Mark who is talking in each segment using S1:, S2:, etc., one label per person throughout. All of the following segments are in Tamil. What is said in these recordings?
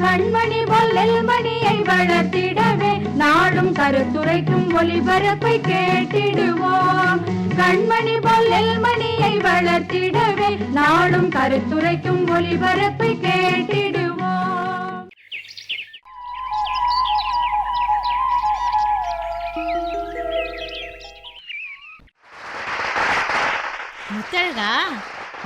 S1: கண்மணி போல் நெல்மணியை வளர்த்திடவே நாடும் கருத்துரைக்கும் ஒளிபரப்பை கேட்டிடுவோம். கண்மணி போல் நெல்மணியை வளர்த்திடவே நாடும் கருத்துரைக்கும் ஒளிபரப்பை கேட்டிடுவோம்.
S2: முத்தழகா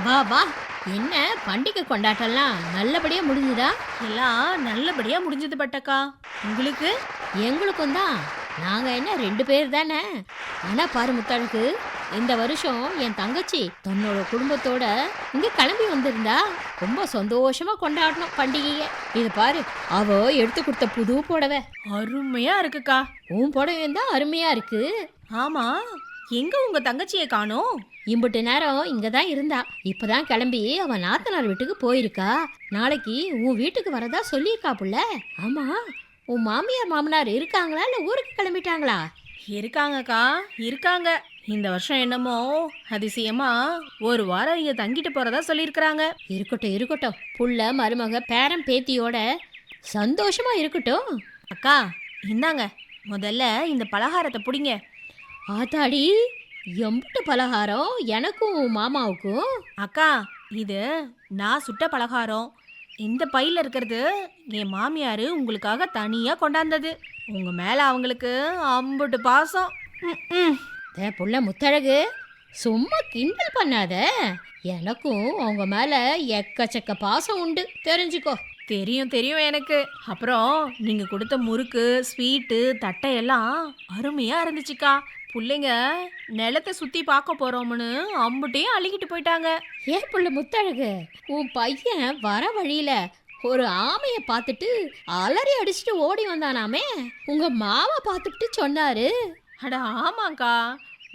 S2: வா வா. என்ன பண்டிகை கொண்டாட்டம்லாம் நல்லபடியா முடிஞ்சுதா?
S3: எல்லாம் நல்லபடியா முடிஞ்சது பட்டக்கா. உங்களுக்கு?
S2: எங்களுக்கும் தான். நாங்க என்ன ரெண்டு பேர் தானே? ஆனா பாரு முத்தழகு இந்த வருஷம் என் தங்கச்சி தன்னோட குடும்பத்தோட இங்க கிளம்பி வந்திருந்தா ரொம்ப சந்தோஷமா கொண்டாடணும் பண்டிகையை. இது பாரு அவ எடுத்து கொடுத்த புது புடவை.
S3: அருமையா இருக்குக்கா.
S2: உன் புடவை தான் அருமையா இருக்கு.
S3: ஆமா. எங்க உங்க தங்கச்சியை காணோம்?
S2: இம்புட்டு நேரம் இங்க தான் இருந்தா. இப்பதான் கிளம்பி அவ நாத்தனார் வீட்டுக்கு போயிருக்கா. நாளைக்கு உன் வீட்டுக்கு வரதா சொல்லியிருக்கா புள்ள ஆமா உன் மாமியார் மாமனார் இருக்காங்களா இல்ல ஊருக்கு கிளம்பிட்டாங்களா?
S3: இருக்காங்கக்கா இருக்காங்க. இந்த வருஷம் என்னமோ அதிசயமா ஒரு வாரம் இங்க தங்கிட்டு போறதா சொல்லியிருக்கிறாங்க.
S2: இருக்கட்டும் இருக்கட்டும். புள்ள மருமக பேரன் பேத்தியோட சந்தோஷமா இருக்கட்டும்.
S3: அக்கா இந்தாங்க. முதல்ல இந்த பலகாரத்தை பிடிங்க.
S2: ஆத்தாடி எம்புட்டு பலகாரம் எனக்கும் மாமாவுக்கும்?
S3: அக்கா இது நான் சுட்ட பலகாரம். இந்த பையில இருக்கிறது என் மாமியார் உங்களுக்காக தனியா கொண்டாந்தது. உங்க மேல அவங்களுக்கு அம்புட்டு பாசம். ம்,
S2: புள்ள முத்தழகு சும்மா கிண்டல் பண்ணாத. எனக்கும் அவங்க மேல எக்கச்சக்க பாசம் உண்டு. தெரிஞ்சுக்கோ.
S3: தெரியும் தெரியும் எனக்கு. அப்புறம் நீங்க கொடுத்த முறுக்கு ஸ்வீட்டு தட்டை எல்லாம் அருமையா இருந்துச்சுக்கா. புள்ளைங்க நிலத்தை சுத்தி பார்க்க போறோம்னு அம்புட்டையும் அள்ளிக்கிட்டு போயிட்டாங்க.
S2: ஏன் புள்ள முத்தழகு உன் பையன் வர வழியில ஒரு ஆமைய பார்த்துட்டு அலறி அடிச்சுட்டு ஓடி வந்தானாமே உங்க மாவை பார்த்துட்டு சொன்னாரு.
S3: அட ஆமாக்கா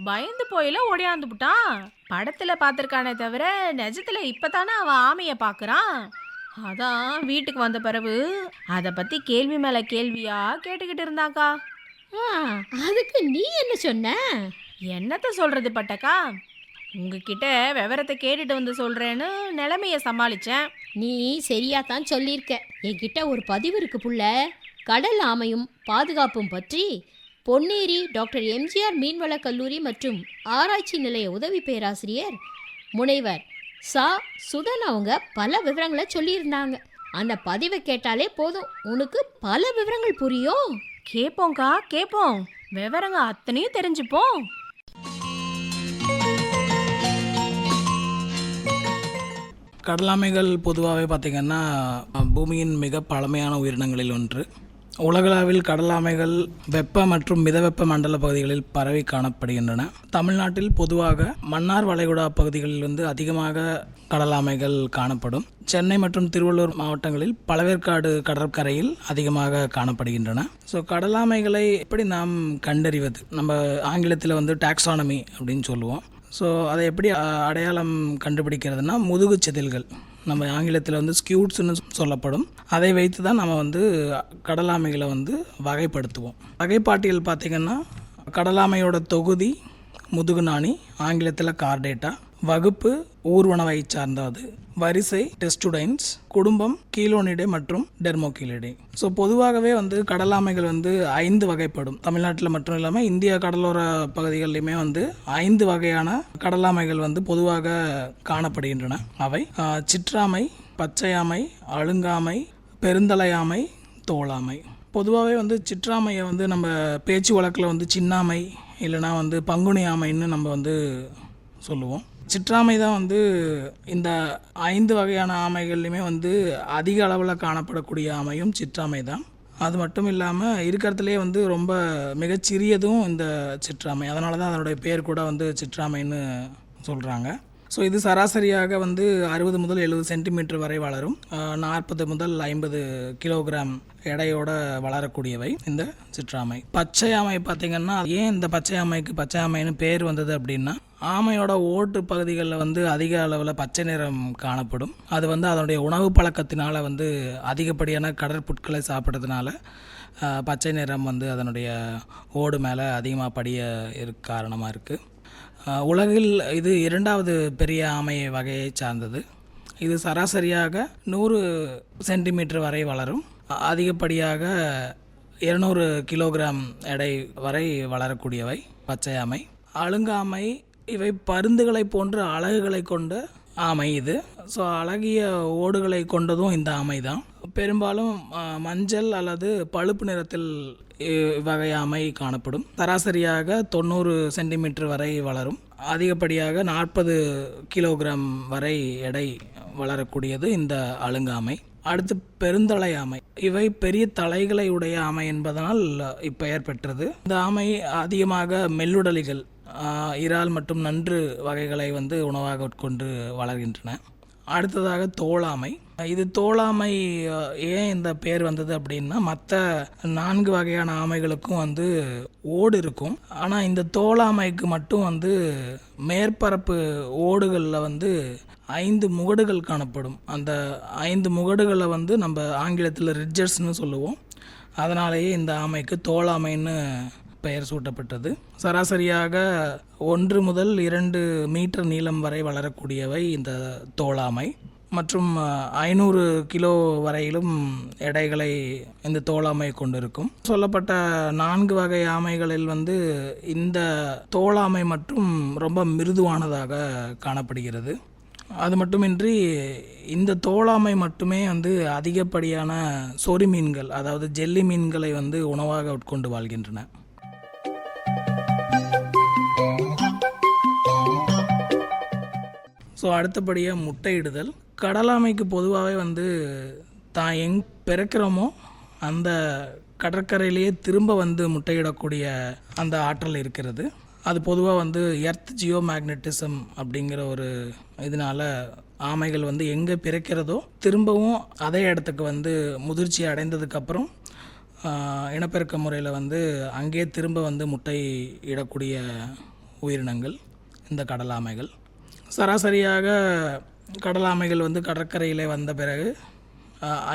S3: பயந்து போயில ஓடியாந்து விட்டான் படத்துல பார்த்துருக்கானே தவிர நிஜத்துல இப்பதானே அவன் ஆமைய பார்க்கறான். அதான் வீட்டுக்கு வந்த பிறகு அதை பத்தி கேள்வி மேல கேள்வியா கேட்டுக்கிட்டு இருந்தாக்கா.
S2: அதுக்கு நீ என்ன சொன்ன?
S3: என்னத்த சொல்றது பட்டக்கா? உங்ககிட்ட விவரத்தை கேட்டுட்டு வந்து சொல்றேன்னு நிலைமைய சமாளிச்சேன்.
S2: நீ சரியா தான் சொல்லியிருக்க. என்கிட்ட ஒரு பதிவு இருக்கு புள்ள. கடல் ஆமையும் பாதுகாப்பும் பற்றி பொன்னேரி டாக்டர் எம்ஜிஆர் மீன்வள கல்லூரி மற்றும் ஆராய்ச்சி நிலைய உதவி பேராசிரியர் முனைவர் சா. சுதன் அவங்க பல விவரங்களை சொல்லியிருந்தாங்க. அந்த பதிவை கேட்டாலே போதும். உனக்கு பல விவரங்கள் புரியும்.
S3: கேட்போங்க்கா கேட்போம் விவரங்க அத்தனையும் தெரிஞ்சுப்போம்.
S4: கடலாமைகள் பொதுவாகவே பார்த்திங்கன்னா பூமியின் மிக பழமையான உயிரினங்களில் ஒன்று. உலகளாவில் கடலாமைகள் வெப்ப மற்றும் மிதவெப்ப மண்டல பகுதிகளில் பரவி காணப்படுகின்றன. தமிழ்நாட்டில் பொதுவாக மன்னார் வளைகுடா பகுதிகளில் வந்து அதிகமாக கடலாமைகள் காணப்படும். சென்னை மற்றும் திருவள்ளூர் மாவட்டங்களில் பழவேற்காடு கடற்கரையில் அதிகமாக காணப்படுகின்றன. ஸோ கடலாமைகளை எப்படி நாம் கண்டறிவது? நம்ம ஆங்கிலத்தில் வந்து டாக்ஸானமி அப்படின்னு சொல்லுவோம். ஸோ அதை எப்படி அடையாளம் கண்டுபிடிக்கிறதுனா முதுகு செதில்கள். நம்ம ஆங்கிலத்தில் வந்து ஸ்கியூட்ஸ்னு சொல்லப்படும். அதை வைத்து தான் நம்ம வந்து கடலாமைகளை வந்து வகைப்படுத்துவோம். வகைப்பாட்டியல் பார்த்திங்கன்னா கடலாமையோட தொகுதி முதுகுநாணி ஆங்கிலத்தில் கார்டேட்டா வகுப்பு ஊர்வனவை சார்ந்தது. வரிசை டெஸ்டுடைன்ஸ் குடும்பம் கீலோனிடே மற்றும் டெர்மோகிலிடே ஸோ பொதுவாகவே வந்து கடலாமைகள் வந்து ஐந்து வகைப்படும். தமிழ்நாட்டில் மட்டும் இல்லாமல் இந்திய கடலோர பகுதிகளிலுமே வந்து ஐந்து வகையான கடலாமைகள் வந்து பொதுவாக காணப்படுகின்றன. அவை சிற்றாமை பச்சையாமை அழுங்காமை பெருந்தலையாமை தோளாமை. பொதுவாகவே வந்து சிற்றாமையை வந்து நம்ம பேச்சு வழக்கில் வந்து சின்னாமை இல்லைனா வந்து பங்குனி ஆமைன்னு நம்ம வந்து சொல்லுவோம். சிற்றாமை தான் வந்து இந்த ஐந்து வகையான ஆமைகள்லையுமே வந்து அதிக அளவில் காணப்படக்கூடிய ஆமையும் சிற்றாமை தான் அது மட்டும் இல்லாமல் இருக்கிறதுலே வந்து ரொம்ப மிகச்சிறியதும் இந்த சிற்றாமை. அதனால தான் அதனுடைய பேர் கூட வந்து சிற்றாமைன்னு சொல்கிறாங்க ஸோ இது சராசரியாக வந்து அறுபது முதல் எழுபது சென்டிமீட்டர் வரை வளரும். நாற்பது முதல் ஐம்பது கிலோகிராம் எடையோட வளரக்கூடியவை இந்த சிற்றாமை. பச்சை ஆமை பார்த்திங்கன்னா ஏன் இந்த பச்சை ஆமைக்கு பச்சை ஆமைன்னு பேர் வந்தது அப்படின்னா ஆமையோட ஓட்டு பகுதிகளில் வந்து அதிக அளவில் பச்சை நிறம் காணப்படும். அது வந்து அதனுடைய உணவு பழக்கத்தினால வந்து அதிகப்படியான கடற்புட்களை சாப்பிட்றதுனால பச்சை நிறம் வந்து அதனுடைய ஓடு மேலே அதிகமாக படிய இரு காரணமாக இருக்குது உலகில் இது இரண்டாவது பெரிய ஆமை வகையை சார்ந்தது. இது சராசரியாக நூறு சென்டிமீட்டர் வரை வளரும். அதிகப்படியாக இருநூறு கிலோகிராம் எடை வரை வளரக்கூடியவை. பச்சை ஆமை அழுங்காமை இவை பருந்துகளை போன்ற அழகுகளை கொண்ட ஆமை இது. ஸோ அழகிய ஓடுகளை கொண்டதும் இந்த ஆமை தான் பெரும்பாலும் மஞ்சள் அல்லது பழுப்பு நிறத்தில் வகையாமை ஆமை காணப்படும். சராசரியாக தொண்ணூறு சென்டிமீட்டர் வரை வளரும். அதிகப்படியாக நாற்பது கிலோகிராம் வரை எடை வளரக்கூடியது இந்த அழுங்காமை. அடுத்து பெருந்தலை ஆமை. இவை பெரிய தலைகளை உடைய ஆமை என்பதனால் இப்பெயர் பெற்றது இந்த ஆமை அதிகமாக மெல்லுடலிகள் இறால் மற்றும் நன்று வகைகளை வந்து உணவாக உட்கொண்டு வளர்கின்றன. அடுத்ததாக தோளாமை. இது தோளாமை ஏன் இந்த பேர் வந்தது அப்படின்னா மற்ற நான்கு வகையான ஆமைகளுக்கும் வந்து ஓடு இருக்கும். ஆனால் இந்த தோளாமைக்கு மட்டும் வந்து மேற்பரப்பு ஓடுகளில் வந்து ஐந்து முகடுகள் காணப்படும். அந்த ஐந்து முகடுகளை வந்து நம்ம ஆங்கிலத்தில் ரிட்ஜர்ஸ்னு சொல்லுவோம். அதனாலேயே இந்த ஆமைக்கு தோளாமைன்னு பெயர் சூட்டப்பட்டது. சராசரியாக ஒன்று முதல் இரண்டு மீட்டர் நீளம் வரை வளரக்கூடியவை இந்த தோளாமை. மற்றும் ஐநூறு கிலோ வரையிலும் எடைகளை இந்த தோளாமை கொண்டிருக்கும். சொல்லப்பட்ட நான்கு வகை ஆமைகளில் வந்து இந்த தோளாமை மற்றும் ரொம்ப மிருதுவானதாக காணப்படுகிறது. அது மட்டுமின்றி இந்த தோளாமை மட்டுமே வந்து அதிகப்படியான சொறி மீன்கள் அதாவது ஜெல்லி மீன்களை வந்து உணவாக உட்கொண்டு வாழ்கின்றன. ஸோ அடுத்தபடியாக முட்டையிடுதல். கடலாமைக்கு பொதுவாகவே வந்து தான் எங் பிறக்கிறோமோ அந்த கடற்கரையிலேயே திரும்ப வந்து முட்டையிடக்கூடிய அந்த ஆற்றல் இருக்கிறது. அது பொதுவாக வந்து எர்த் ஜியோ மேக்னட்டிசம் அப்படிங்கிற ஒரு இதனால ஆமைகள் வந்து எங்கே பிறக்கிறதோ திரும்பவும் அதே இடத்துக்கு வந்து முதிர்ச்சி அடைந்ததுக்கப்புறம் இனப்பெருக்க முறையில் வந்து அங்கேயே திரும்ப வந்து முட்டை இடக்கூடிய உயிரினங்கள் இந்த கடலாமைகள் சராசரியாக கடலாமைகள் வந்து கடற்கரையிலே வந்த பிறகு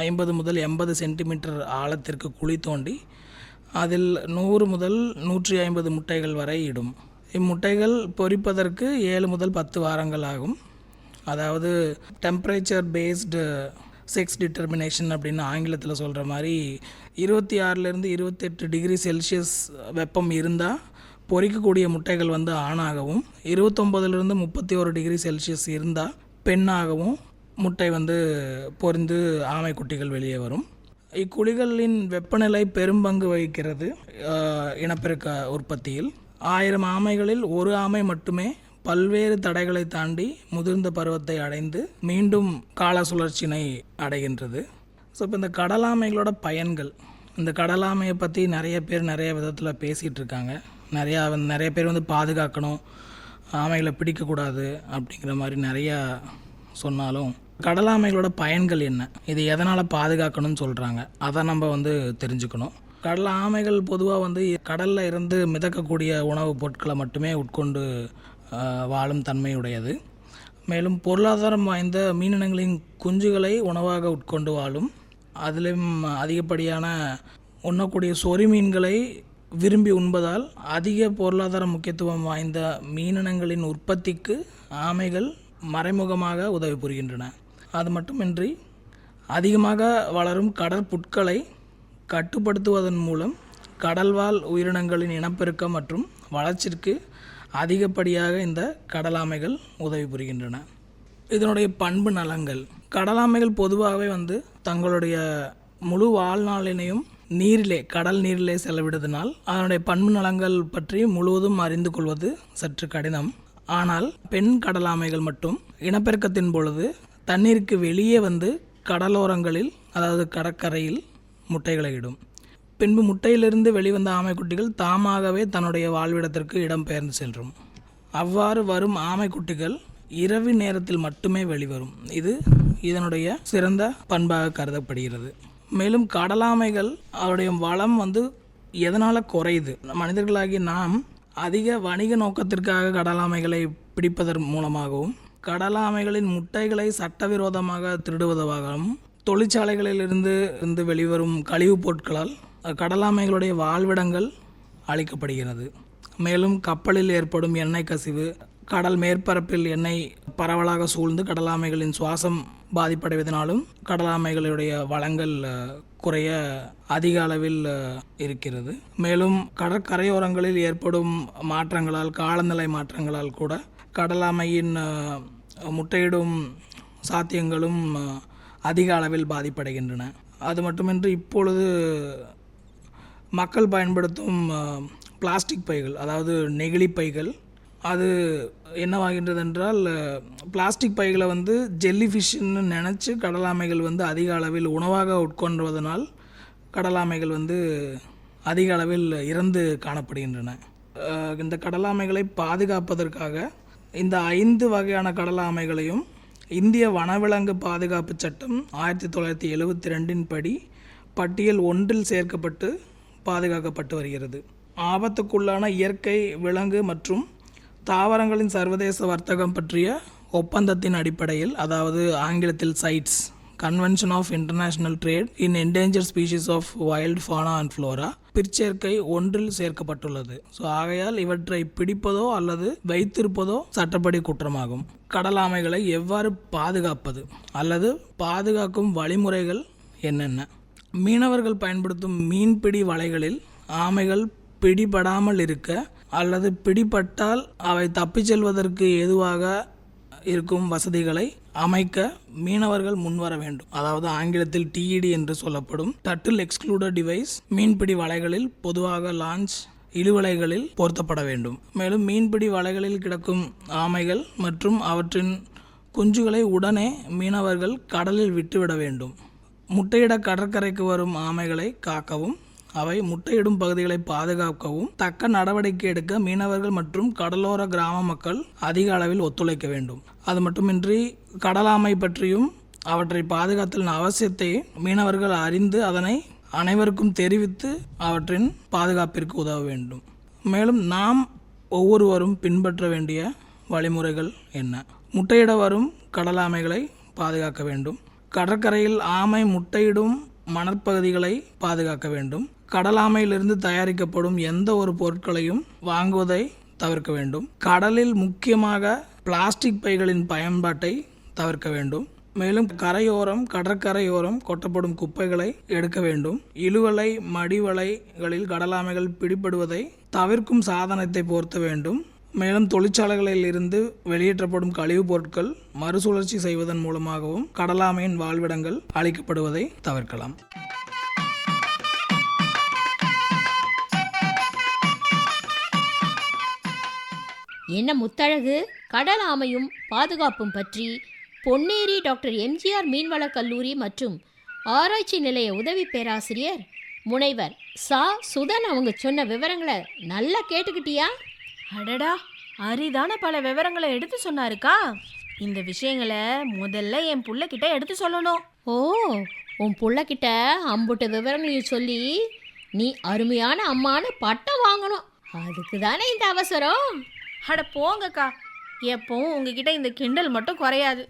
S4: ஐம்பது முதல் எண்பது சென்டிமீட்டர் ஆழத்திற்கு குழி தோண்டி அதில் நூறு முதல் நூற்றி ஐம்பது முட்டைகள் வரை இடும். இம்முட்டைகள் பொரிப்பதற்கு ஏழு முதல் பத்து வாரங்கள் ஆகும். அதாவது டெம்பரேச்சர் பேஸ்டு செக்ஸ் டிட்டர்மினேஷன் அப்படின்னு ஆங்கிலத்தில் சொல்கிற மாதிரி இருபத்தி ஆறுலேருந்து இருபத்தெட்டு டிகிரி செல்சியஸ் வெப்பம் இருந்தால் பொறிக்கக்கூடிய முட்டைகள் வந்து ஆணாகவும் இருபத்தொம்பதுலேருந்து முப்பத்தி ஒரு டிகிரி செல்சியஸ் இருந்தால் பெண்ணாகவும் முட்டை வந்து பொரிந்து ஆமை குட்டிகள் வெளியே வரும். இக்குழிகளின் வெப்பநிலை பெரும்பங்கு வகிக்கிறது இனப்பெருக்க உற்பத்தியில். ஆயிரம் ஆமைகளில் ஒரு ஆமை மட்டுமே பல்வேறு தடைகளை தாண்டி முதிர்ந்த பருவத்தை அடைந்து மீண்டும் கால சுழற்சினை அடைகின்றது. ஸோ இப்போ இந்த கடலாமைகளோட பயன்கள் இந்த கடலாமையை பற்றி நிறைய பேர் நிறைய விதத்தில் பேசிகிட்டு இருக்காங்க. நிறையா வந்து நிறைய பேர் வந்து பாதுகாக்கணும் ஆமைகளை பிடிக்கக்கூடாது அப்படிங்கிற மாதிரி நிறையா சொன்னாலும் கடலாமைகளோட பயன்கள் என்ன? இது எதனால் பாதுகாக்கணும்னு சொல்கிறாங்க அதை நம்ம வந்து தெரிஞ்சுக்கணும். கடல் ஆமைகள் பொதுவாக வந்து கடலில் இருந்து மிதக்கக்கூடிய உணவுப் பொருட்களை மட்டுமே உட்கொண்டு வாழும் தன்மையுடையது. மேலும் பொருளாதாரம் வாய்ந்த மீனினங்களின் குஞ்சுகளை உணவாக உட்கொண்டு வாழும். அதிலும் அதிகப்படியான உண்ணக்கூடிய சொறி மீன்களை விரும்பி உண்பதால் அதிக பொருளாதார முக்கியத்துவம் வாய்ந்த மீனினங்களின் உற்பத்திக்கு ஆமைகள் மறைமுகமாக உதவி புரிகின்றன. அது மட்டுமின்றி அதிகமாக வளரும் கடற்புட்களை கட்டுப்படுத்துவதன் மூலம் கடல்வாழ் உயிரினங்களின் இனப்பெருக்கம் மற்றும் வளர்ச்சிக்கு அதிகப்படியாக இந்த கடலாமைகள் உதவி புரிகின்றன. இதனுடைய பண்பு நலங்கள் கடலாமைகள் பொதுவாகவே வந்து தங்களுடைய முழு வாழ்நாளினையும் நீரிலே கடல் நீரிலே செலவிடுவதனால் அதனுடைய பண்பு நலங்கள் பற்றி முழுவதும் அறிந்து கொள்வது சற்று கடினம். ஆனால் பெண் கடலாமைகள் மட்டும் இனப்பெருக்கத்தின் பொழுது தண்ணீருக்கு வெளியே வந்து கடலோரங்களில் அதாவது கடற்கரையில் முட்டைகளை இடும். பின்பு முட்டையிலிருந்து வெளிவந்த ஆமைக்குட்டிகள் தாமாகவே தன்னுடைய வாழ்விடத்திற்கு இடம்பெயர்ந்து செல்லும். அவ்வாறு வரும் ஆமைக்குட்டிகள் இரவு நேரத்தில் மட்டுமே வெளிவரும். இது இதனுடைய சிறந்த பண்பாக கருதப்படுகிறது. மேலும் கடலாமைகள் அவருடைய வளம் வந்து எதனால் குறையுது? மனிதர்களாகி நாம் அதிக வணிக நோக்கத்திற்காக கடலாமைகளை பிடிப்பதன் மூலமாகவும் கடலாமைகளின் முட்டைகளை சட்டவிரோதமாக திருடுவதாகவும் தொழிற்சாலைகளிலிருந்து இருந்து வெளிவரும் கழிவுப் பொருட்களால் கடலாமைகளுடைய வாழ்விடங்கள் அழிக்கப்படுகிறது. மேலும் கப்பலில் ஏற்படும் எண்ணெய் கசிவு கடல் மேற்பரப்பில் எண்ணெய் பரவலாக சூழ்ந்து கடலாமைகளின் சுவாசம் பாதிப்படைவதனாலும் கடலாமைகளுடைய வளங்கள் குறைய அதிக அளவில் இருக்கிறது. மேலும் கடற்கரையோரங்களில் ஏற்படும் மாற்றங்களால் காலநிலை மாற்றங்களால் கூட கடலாமையின் முட்டையிடும் சாத்தியங்களும் அதிக அளவில் பாதிப்படைகின்றன. அது மட்டுமின்றி இப்பொழுது மக்கள் பயன்படுத்தும் பிளாஸ்டிக் பைகள் அதாவது நெகிழி பைகள் அது என்னவாகின்றது என்றால் பிளாஸ்டிக் பைகளை வந்து ஜெல்லி ஃபிஷ்ஷுன்னு நினச்சி கடலாமைகள் வந்து அதிக அளவில் உணவாக உட்கொண்டுவதனால் கடலாமைகள் வந்து அதிக அளவில் இறந்து காணப்படுகின்றன. இந்த கடலாமைகளை பாதுகாப்பதற்காக இந்த ஐந்து வகையான கடலாமைகளையும் இந்திய வனவிலங்கு பாதுகாப்பு சட்டம் ஆயிரத்தி தொள்ளாயிரத்தி எழுபத்தி ரெண்டின் படி பட்டியல் ஒன்றில் சேர்க்கப்பட்டு பாதுகாக்கப்பட்டு வருகிறது. ஆபத்துக்குள்ளான இயற்கை விலங்கு மற்றும் தாவரங்களின் சர்வதேச வர்த்தகம் பற்றிய ஒப்பந்தத்தின் அடிப்படையில் அதாவது ஆங்கிலத்தில் CITES convention of international trade in endangered species of wild fauna and flora பிற்சேர்க்கை ஒன்றில் சேர்க்கப்பட்டுள்ளது. ஸோ ஆகையால் இவற்றை பிடிப்பதோ அல்லது வைத்திருப்பதோ சட்டப்படி குற்றமாகும். கடல் ஆமைகளை எவ்வாறு பாதுகாப்பது? அல்லது பாதுகாக்கும் வழிமுறைகள் என்னென்ன? மீனவர்கள் பயன்படுத்தும் மீன்பிடி வலைகளில் ஆமைகள் பிடிபடாமல் இருக்க அல்லது பிடிபட்டால் அவை தப்பிச் செல்வதற்கு ஏதுவாக இருக்கும் வசதிகளை அமைக்க மீனவர்கள் முன்வர வேண்டும். அதாவது ஆங்கிலத்தில் டிஇடி என்று சொல்லப்படும் டட்டில் எக்ஸ்க்ளூடட் டிவைஸ் மீன்பிடி வலைகளில் பொதுவாக லான்ச் இழுவலைகளில் பொருத்தப்பட வேண்டும். மேலும் மீன்பிடி வலைகளில் கிடக்கும் ஆமைகள் மற்றும் அவற்றின் குஞ்சுகளை உடனே மீனவர்கள் கடலில் விட்டுவிட வேண்டும். முட்டையிட கடற்கரைக்கு வரும் ஆமைகளை காக்கவும். அவை முட்டையிடும் பகுதிகளை பாதுகாக்கவும் தக்க நடவடிக்கை எடுக்க மீனவர்கள் மற்றும் கடலோர கிராம மக்கள் அதிக அளவில் ஒத்துழைக்க வேண்டும். அது மட்டுமின்றி கடலாமை பற்றியும் அவற்றை பாதுகாத்தலின் அவசியத்தை மீனவர்கள் அறிந்து அதனை அனைவருக்கும் தெரிவித்து அவற்றின் பாதுகாப்பிற்கு உதவ வேண்டும். மேலும் நாம் ஒவ்வொருவரும் பின்பற்ற வேண்டிய வழிமுறைகள் என்ன? முட்டையிட வரும் கடலாமைகளை பாதுகாக்க வேண்டும். கடற்கரையில் ஆமை முட்டையிடும் மணற்பகுதிகளை பாதுகாக்க வேண்டும். கடலாமையிலிருந்து தயாரிக்கப்படும் எந்த ஒரு பொருட்களையும் வாங்குவதை தவிர்க்க வேண்டும். கடலில் முக்கியமாக பிளாஸ்டிக் பைகளின் பயன்பாட்டை தவிர்க்க வேண்டும். மேலும் கரையோரம் கடற்கரையோரம் கொட்டப்படும் குப்பைகளை எடுக்க வேண்டும். இழுவலை மடிவலைகளில் கடலாமைகள் பிடிபடுவதை தவிர்க்கும் சாதனத்தை பொருத்த வேண்டும். மேலும் தொழிற்சாலைகளில் இருந்து வெளியேற்றப்படும் கழிவுப் பொருட்கள் மறுசுழற்சி செய்வதன் மூலமாகவும் கடலாமையின் வாழ்விடங்கள் அழிக்கப்படுவதை தவிர்க்கலாம்.
S2: என்ன முத்தழகு? கடல் ஆமையும் பாதுகாப்பும் பற்றி பொன்னேரி டாக்டர் எம்ஜிஆர் மீன்வள கல்லூரி மற்றும் ஆராய்ச்சி நிலைய உதவி பேராசிரியர் முனைவர் சா. சுதன் அவங்க சொன்ன விவரங்களை நல்லா கேட்டுக்கிட்டியா?
S3: அடடா அரிதான பல விவரங்களை எடுத்து சொன்னாருக்கா? இந்த விஷயங்களை முதல்ல என் புள்ளக்கிட்ட எடுத்து சொல்லணும்.
S2: ஓ உன் புள்ளக்கிட்ட அம்புட்டு விவரங்களையும் சொல்லி நீ அருமையான அம்மான்னு பட்டம் வாங்கணும். அதுக்கு தானே இந்த அவசரம்?
S3: அட போங்கக்கா. எப்பவும் உங்ககிட்ட இந்த கிண்டல் மட்டும் குறையாது.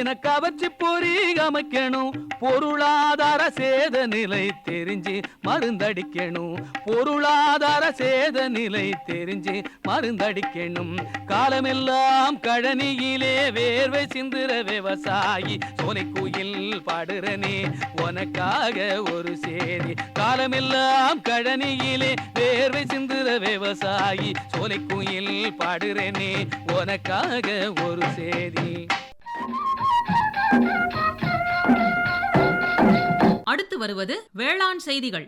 S5: எனக்கு கவர்ச்சி பொறி அமைக்கணும் பொருளாதார சேத நிலை தெரிஞ்சு மருந்தடிக்கணும். பொருளாதார சேத நிலை தெரிஞ்சு மருந்தடிக்கணும். காலமெல்லாம் கழனியிலே வேர்வை சிந்துற விவசாயி சோலை குயில் பாடுறனே உனக்காக ஒரு சேரி காலமெல்லாம் கழனியிலே வேர்வை சிந்துற விவசாயி சோலை குயில் பாடுறனே உனக்காக ஒரு சேதி.
S6: அடுத்து வருவது வேளாண் செய்திகள்.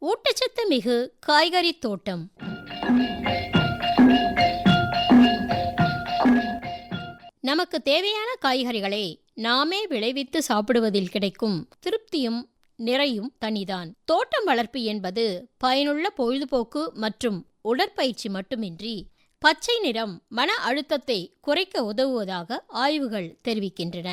S2: ஊட்டச்சத்து மிகு காய்கறி தோட்டம். நமக்கு தேவையான காய்கறிகளை நாமே விளைவித்து சாப்பிடுவதில் கிடைக்கும் திருப்தியும் நிறையும் தனிதான். தோட்டம் வளர்ப்பு என்பது பயனுள்ள பொழுதுபோக்கு மற்றும் உடற்பயிற்சி மட்டுமின்றி பச்சை நிறம் மன அழுத்தத்தை குறைக்க உதவுவதாக ஆய்வுகள் தெரிவிக்கின்றன.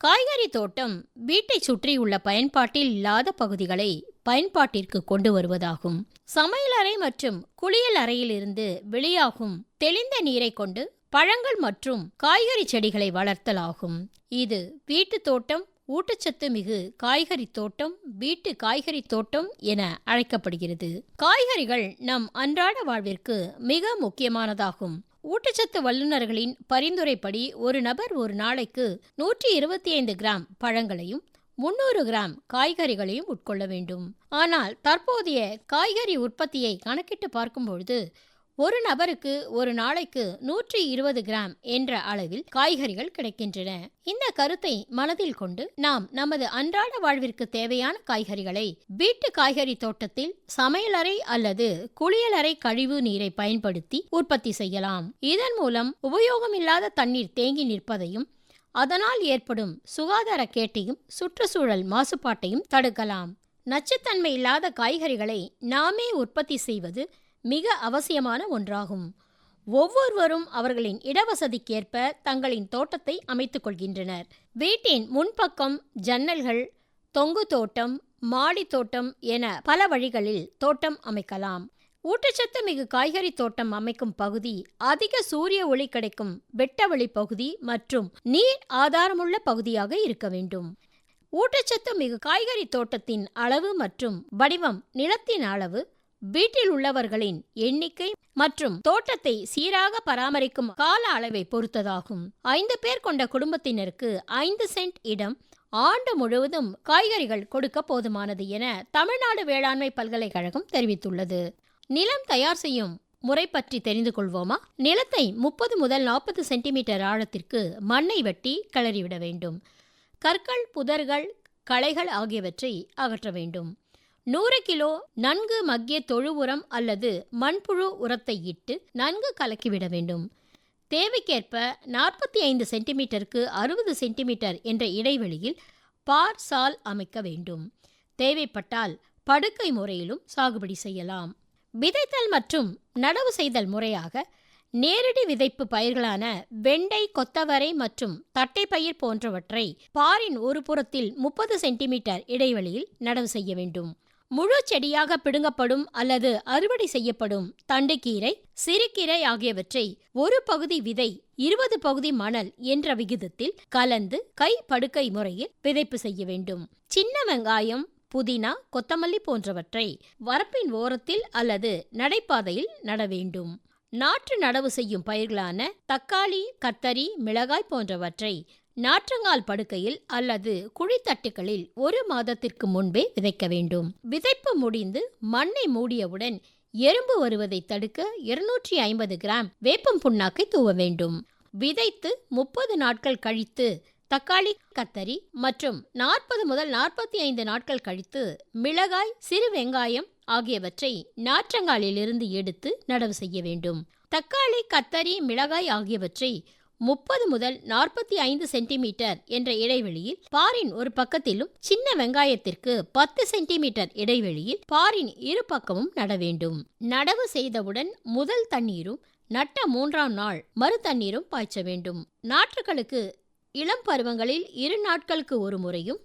S2: காய்கறி தோட்டம் வீட்டை சுற்றியுள்ள பயன்பாட்டில் இல்லாத பகுதிகளை பயன்பாட்டிற்கு கொண்டு வருவதாகும். சமையலறை மற்றும் குளியல் அறையிலிருந்து வெளியாகும் தெளிந்த நீரை கொண்டு பழங்கள் மற்றும் காய்கறி செடிகளை வளர்த்தலாகும். இது வீட்டு தோட்டம் ஊட்டச்சத்து மிகு காய்கறி தோட்டம் வீட்டு காய்கறி தோட்டம் என அழைக்கப்படுகிறது. காய்கறிகள் நம் அன்றாட வாழ்விற்கு மிக முக்கியமானதாகும். ஊட்டச்சத்து வல்லுநர்களின் பரிந்துரைப்படி ஒரு நபர் ஒரு நாளைக்கு நூற்றி இருபத்தி ஐந்து கிராம் பழங்களையும் முன்னூறு கிராம் காய்கறிகளையும் உட்கொள்ள வேண்டும். ஆனால் தற்போதைய காய்கறி உற்பத்தியை கணக்கிட்டு பார்க்கும்பொழுது ஒரு நபருக்கு ஒரு நாளைக்கு நூற்றி இருபது கிராம் என்ற அளவில் காய்கறிகள் கிடைக்கின்றன. இந்த கருத்தை மனதில் கொண்டு நாம் நமது அன்றாட வாழ்விற்கு தேவையான காய்கறிகளை வீட்டு காய்கறி தோட்டத்தில் சமையலறை அல்லது குளியலறை கழிவு நீரை பயன்படுத்தி உற்பத்தி செய்யலாம். இதன் மூலம் உபயோகமில்லாத தண்ணீர் தேங்கி நிற்பதையும் அதனால் ஏற்படும் சுகாதார கேட்டையும் சுற்றுச்சூழல் மாசுபாட்டையும் தடுக்கலாம். நச்சுத்தன்மை இல்லாத காய்கறிகளை நாமே உற்பத்தி செய்வது மிக அவசியமான ஒன்றாகும். ஒவ்வொருவரும் அவர்களின் இடவசதிக்கேற்ப தங்களின் தோட்டத்தை அமைத்துக் கொள்கின்றனர். வீட்டின் முன்பக்கம் ஜன்னல்கள் தொங்கு தோட்டம் மாடி தோட்டம் என பல வழிகளில் தோட்டம் அமைக்கலாம். ஊட்டச்சத்து மிகு காய்கறி தோட்டம் அமைக்கும் பகுதி அதிக சூரிய ஒளி கிடைக்கும் வெட்டவெளி பகுதி மற்றும் நீர் ஆதாரமுள்ள பகுதியாக இருக்க வேண்டும். ஊட்டச்சத்து மிகு காய்கறி தோட்டத்தின் அளவு மற்றும் வடிவம் நிலத்தின் அளவு வீட்டில் உள்ளவர்களின் எண்ணிக்கை மற்றும் தோட்டத்தை சீராக பராமரிக்கும் கால அளவை பொறுத்ததாகும். ஐந்து பேர் கொண்ட குடும்பத்தினருக்கு ஐந்து சென்ட் இடம் ஆண்டு முழுவதும் காய்கறிகள் கொடுக்க போதுமானது என தமிழ்நாடு வேளாண்மை பல்கலைக்கழகம் தெரிவித்துள்ளது. நிலம் தயார் செய்யும் முறை பற்றி தெரிந்து கொள்வோமா? நிலத்தை முப்பது முதல் நாற்பது சென்டிமீட்டர் ஆழத்திற்கு மண்ணை வெட்டி கிளறிவிட வேண்டும். கற்கள் புதர்கள் களைகள் ஆகியவற்றை அகற்ற வேண்டும். நூறு கிலோ நன்கு மக்கிய தொழு உரம் அல்லது மண்புழு உரத்தை இட்டு நன்கு கலக்கிவிட வேண்டும். தேவைக்கேற்ப நாற்பத்தி ஐந்து சென்டிமீட்டருக்கு அறுபது சென்டிமீட்டர் என்ற இடைவெளியில் பார் சால் அமைக்க வேண்டும். தேவைப்பட்டால் படுக்கை முறையிலும் சாகுபடி செய்யலாம். விதைத்தல் மற்றும் நடவு செய்தல் முறையாக நேரடி விதைப்பு பயிர்களான வெண்டை கொத்தவரை மற்றும் தட்டைப்பயிர் போன்றவற்றை பாரின் ஒரு புறத்தில் முப்பது சென்டிமீட்டர் இடைவெளியில் நடவு செய்ய வேண்டும். முழு செடியாக பிடுங்கப்படும் அல்லது அறுவடை செய்யப்படும் தண்டுக்கீரை சிறுகீரை ஆகியவற்றை ஒரு பகுதி விதை இருபது பகுதி மணல் என்ற விகிதத்தில் கலந்து கை படுக்கை முறையில் விதைப்பு செய்ய வேண்டும். சின்ன வெங்காயம் புதினா கொத்தமல்லி போன்றவற்றை வரப்பின் ஓரத்தில் அல்லது நடைபாதையில் நட வேண்டும். நாற்று நடவு செய்யும் பயிர்களான தக்காளி கத்தரி மிளகாய் போன்றவற்றை நாற்றங்கால் படுக்கையில் அல்லது குழித்தட்டுகளில் ஒரு மாதத்திற்கு முன்பே விதைக்க வேண்டும். விதைப்பு முடிந்து மண்ணை மூடியவுடன் எறும்பு வருவதை தடுக்க இருநூற்றி ஐம்பது கிராம் வேப்பம் புண்ணாக்கை தூவ வேண்டும். விதைத்து முப்பது நாட்கள் கழித்து தக்காளி கத்தரி மற்றும் நாற்பது முதல் நாற்பத்தி ஐந்து நாட்கள் கழித்து மிளகாய் சிறு வெங்காயம் ஆகியவற்றை நாற்றங்காலிலிருந்து எடுத்து நடவு செய்ய வேண்டும். தக்காளி கத்தரி மிளகாய் ஆகியவற்றை முப்பது முதல் நாற்பத்தி ஐந்து சென்டிமீட்டர் என்ற இடைவெளியில் பாரின் ஒரு பக்கத்திலும் சின்ன வெங்காயத்திற்கு பத்து சென்டிமீட்டர் இடைவெளியில் பாரின் இரு பக்கமும் நட வேண்டும். நடவு செய்தவுடன் முதல் தண்ணீரும் நட்ட மூன்றாம் நாள் மறு தண்ணீரும் பாய்ச்ச வேண்டும். நாற்றுகளுக்கு இளம் பருவங்களில் இரு நாட்களுக்கு ஒரு முறையும்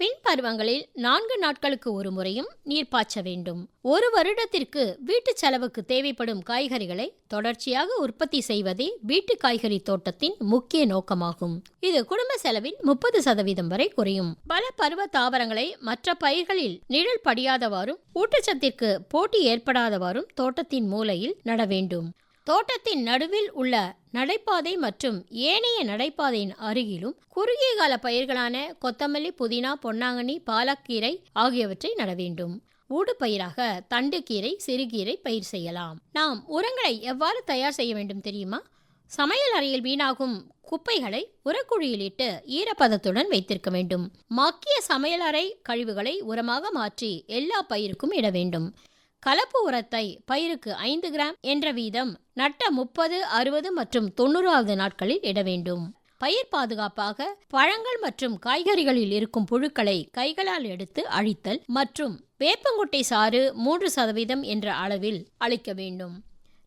S2: பின் பருவங்களில் நான்கு நாட்களுக்கு ஒரு முறையும் நீர் பாய்ச்ச வேண்டும். ஒரு வருடத்திற்கு வீட்டு செலவுக்கு தேவைப்படும் காய்கறிகளை தொடர்ச்சியாக உற்பத்தி செய்வதே வீட்டு காய்கறி தோட்டத்தின் முக்கிய நோக்கமாகும். இது குடும்ப செலவின் முப்பது சதவீதம் வரை குறையும். பல பருவ தாவரங்களை மற்ற பயிர்களில் நிழல் படியாதவாறும் ஊட்டச்சத்திற்கு போட்டி ஏற்படாதவாறும் தோட்டத்தின் மூலையில் நட வேண்டும். தோட்டத்தின் நடுவில் உள்ள நடைபாதை மற்றும் ஏனைய நடைபாதையின் அருகிலும் குறுகிய கால பயிர்களான கொத்தமல்லி புதினா பொன்னாங்கண்ணி பாலக்கீரை ஆகியவற்றை நட வேண்டும். ஊடுபயிராக தண்டுக்கீரை சிறுகீரை பயிர் செய்யலாம். நாம் உரங்களை எவ்வாறு தயார் செய்ய வேண்டும் தெரியுமா? சமையல் அறையில் வீணாகும் குப்பைகளை உரக்குழியிலிட்டு ஈரப்பதத்துடன் வைத்திருக்க வேண்டும். மக்கிய சமையலறை கழிவுகளை உரமாக மாற்றி எல்லா பயிருக்கும் இட வேண்டும். கலப்பு உரத்தை பயிருக்கு ஐந்து கிராம் என்ற வீதம் நட்ட முப்பது அறுபது மற்றும் தொண்ணூறாவது நாட்களில் இட வேண்டும். பயிர் பாதுகாப்பாக பழங்கள் மற்றும் காய்கறிகளில் இருக்கும் புழுக்களை கைகளால் எடுத்து அழித்தல் மற்றும் வேப்பங்குட்டை சாறு மூன்று சதவீதம் என்ற அளவில் அளிக்க வேண்டும்.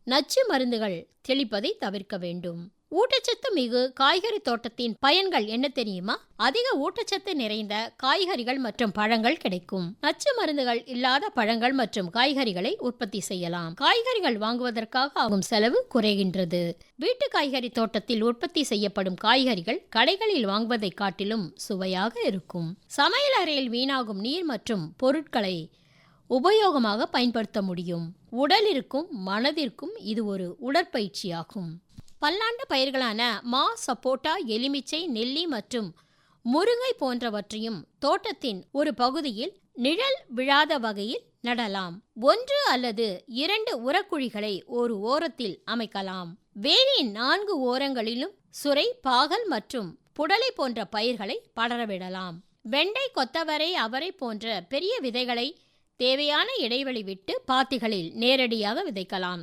S2: நச்சு மருந்துகள் தெளிப்பதை தவிர்க்க வேண்டும். ஊட்டச்சத்து மிகு காய்கறி தோட்டத்தின் பயன்கள் என்ன தெரியுமா? அதிக ஊட்டச்சத்து நிறைந்த காய்கறிகள் மற்றும் பழங்கள் கிடைக்கும். நச்சு மருந்துகள் இல்லாத பழங்கள் மற்றும் காய்கறிகளை உற்பத்தி செய்யலாம். காய்கறிகள் வாங்குவதற்காக ஆகும் செலவு குறைகின்றது. வீட்டு காய்கறி தோட்டத்தில் உற்பத்தி செய்யப்படும் காய்கறிகள் கடைகளில் வாங்குவதை காட்டிலும் சுவையாக இருக்கும். சமையல் அறையில் வீணாகும் நீர் மற்றும் பொருட்களை உபயோகமாக பயன்படுத்த முடியும். உடலிற்கும் மனதிற்கும் இது ஒரு உடற்பயிற்சியாகும். பல்லாண்டு பயிர்களான மா சப்போட்டா எலுமிச்சை நெல்லி மற்றும் முருங்கை போன்றவற்றையும் தோட்டத்தின் ஒரு பகுதியில் நிழல் விழாத வகையில் நடலாம். ஒன்று அல்லது இரண்டு உரக்குழிகளை ஒரு ஓரத்தில் அமைக்கலாம். வேலியின் நான்கு ஓரங்களிலும் சுரை பாகல் மற்றும் புடலை போன்ற பயிர்களை படரவிடலாம். வெண்டை கொத்தவரை அவரை போன்ற பெரிய விதைகளை தேவையான இடைவெளி விட்டு பாத்திகளில் நேரடியாக விதைக்கலாம்.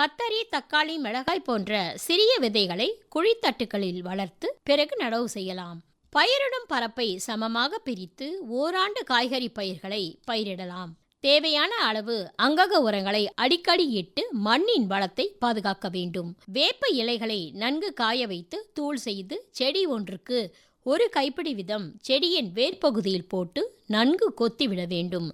S2: கத்தரி தக்காளி மிளகாய் போன்ற சிறிய விதைகளை குழித்தட்டுகளில் வளர்த்து பிறகு நடவு செய்யலாம். பயிரிடும் பரப்பை சமமாக பிரித்து ஓராண்டு காய்கறி பயிர்களை பயிரிடலாம். தேவையான அளவு அங்கக உரங்களை அடிக்கடி இட்டு மண்ணின் வளத்தை பாதுகாக்க வேண்டும். வேப்ப இலைகளை நன்கு காய வைத்து தூள் செய்து செடி ஒன்றுக்கு ஒரு கைப்பிடி விதம் செடியின் வேர்ப்பகுதியில் போட்டு நன்கு கொத்திவிட வேண்டும்.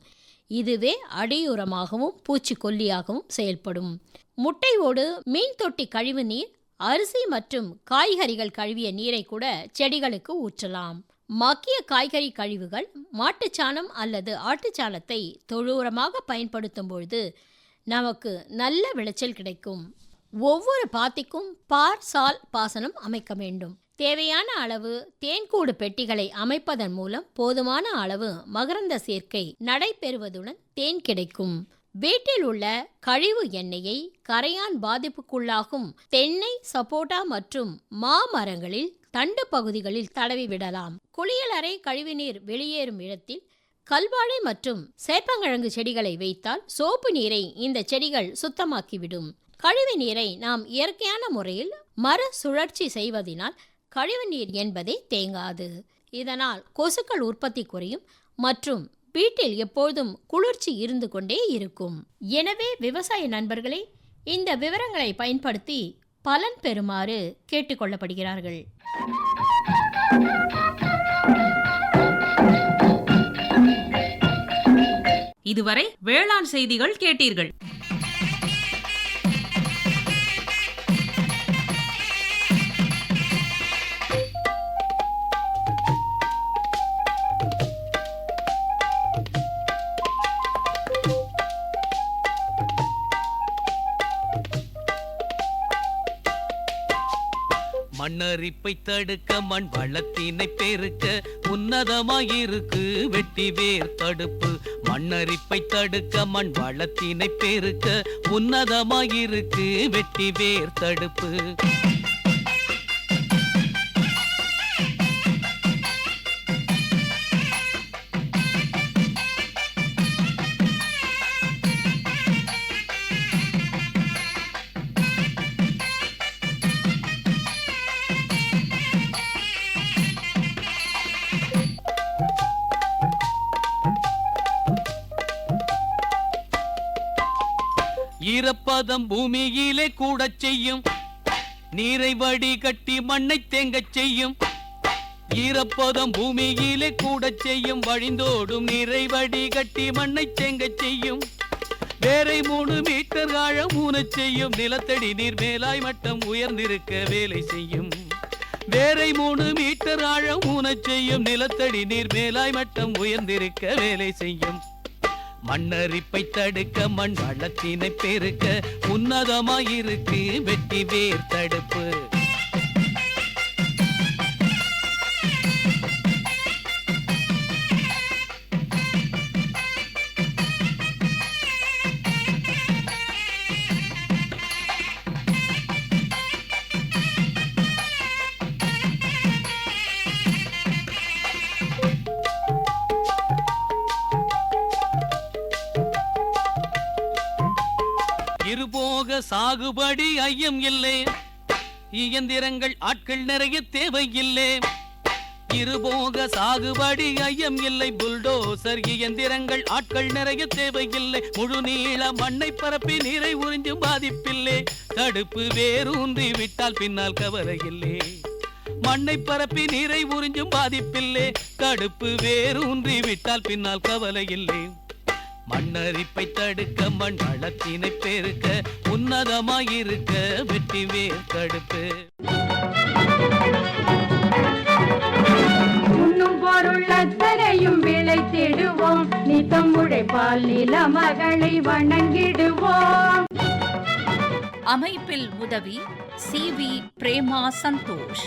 S2: இதுவே அடியுரமாகவும் பூச்சிக்கொல்லியாகவும் செயல்படும். முட்டையோடு மீன் தொட்டி கழிவு நீர் அரிசி மற்றும் காய்கறிகள் கழுவிய நீரை கூட செடிகளுக்கு ஊற்றலாம். மக்கிய காய்கறி கழிவுகள் மாட்டுச்சாணம் அல்லது ஆட்டுச்சாணத்தை தொழு பயன்படுத்தும் பொழுது நமக்கு நல்ல விளைச்சல் கிடைக்கும். ஒவ்வொரு பாத்திக்கும் பார் சால் பாசனம் அமைக்க வேண்டும். தேவையான அளவு தேன்கூடு பெட்டிகளை அமைப்பதன் மூலம் போதுமான அளவு மகரந்த சேர்க்கை நடைபெறுவதுடன் தேன் கிடைக்கும். வீட்டில் உள்ள கழிவு எண்ணெயை கரையான் பாதிப்புக்குள்ளாகும் தென்னை சப்போட்டா மற்றும் மாமரங்களில் தண்டு பகுதிகளில் தடவி விடலாம். குளியலறை கழிவுநீர் வெளியேறும் இடத்தில் கல்வாழை மற்றும் சேப்பங்கிழங்கு செடிகளை வைத்தால் சோப்பு நீரை இந்த செடிகள் சுத்தமாக்கிவிடும். கழிவு நீரை நாம் இயற்கையான முறையில் மறுசுழற்சி சுழற்சி செய்வதினால் கழிவு நீர் என்பதே தேங்காது. இதனால் கொசுக்கள் உற்பத்தி குறையும் மற்றும் வீட்டில் எப்போதும் குளிர்ச்சி இருந்து கொண்டே இருக்கும். எனவே விவசாய நண்பர்களே இந்த விவரங்களை பயன்படுத்தி பலன் பெறுமாறு கேட்டுக்கொள்ளப்படுகிறார்கள்
S6: இதுவரை வேளாண் செய்திகள் கேட்டீர்கள்.
S5: மண்ணரிப்பை தடுக்க மண் வளத்தினை பெருக்க உன்னதமாயிருக்கு வெட்டி வேர் தடுப்பு. மண்ணரிப்பை தடுக்க மண் வளத்தினை பெருக்க உன்னதமாயிருக்கு வெட்டி வேர் தடுப்பு. ஈரப்பதம் பூமியிலே கூடச் செய்யும். நீரை வடி கட்டி மண்ணை தேங்கச் செய்யும். ஈரப்பதம் பூமியிலே கூடச் செய்யும். வழிந்தோடும் நீரை வடி கட்டி மண்ணை தேங்கச் செய்யும். வேரை மூணு மீட்டர் ஆழம் ஊனச் செய்யும். நிலத்தடி நீர் மேலாய் மட்டம் உயர்ந்திருக்க வேலை செய்யும். வேரை மூணு மீட்டர் ஆழம் ஊனச் செய்யும். நிலத்தடி நீர் மேலாய் மட்டம் உயர்ந்திருக்க வேலை செய்யும். மண்ணரிப்பை தடுக்க மண் வளத்தினை பெருக்க உன்னதமாயிருக்கு வெட்டி வேர் தடுப்பு. போக சாகுபடி ஐயம் இல்லை. இயந்திரங்கள் ஆட்கள் நிறைய தேவையில்லை. இருபோக சாகுபடி ஐயம் இல்லை. புல்டோசர் இயந்திரங்கள் ஆட்கள் நிறைய தேவையில்லை. முழு நீள மண்ணை பரப்பி நீரை உறிஞ்சும் பாதிப்பில்லை. தடுப்பு வேரூன்றி விட்டால் பின்னால் கவரையில்லை மண்ணை பரப்பி நீரை உறிஞ்சும் பாதிப்பில்லை. தடுப்பு வேரூன்றி விட்டால் பின்னால் கவலை இல்லை மண்ணரிப்பை தடுக்க மண் வளத்தினை பெருக்க உன்னதமாயிருக்க வெட்டி வேர் தடுப்பு
S1: உண்ணும் பொருள் அத்தனையும் விளைத்திடுவோம் நித்தம் உழைப்பால் நில மகளை வணங்கிடுவோம்.
S7: அமைப்பில் உதவி சி வி பிரேமா சந்தோஷ்.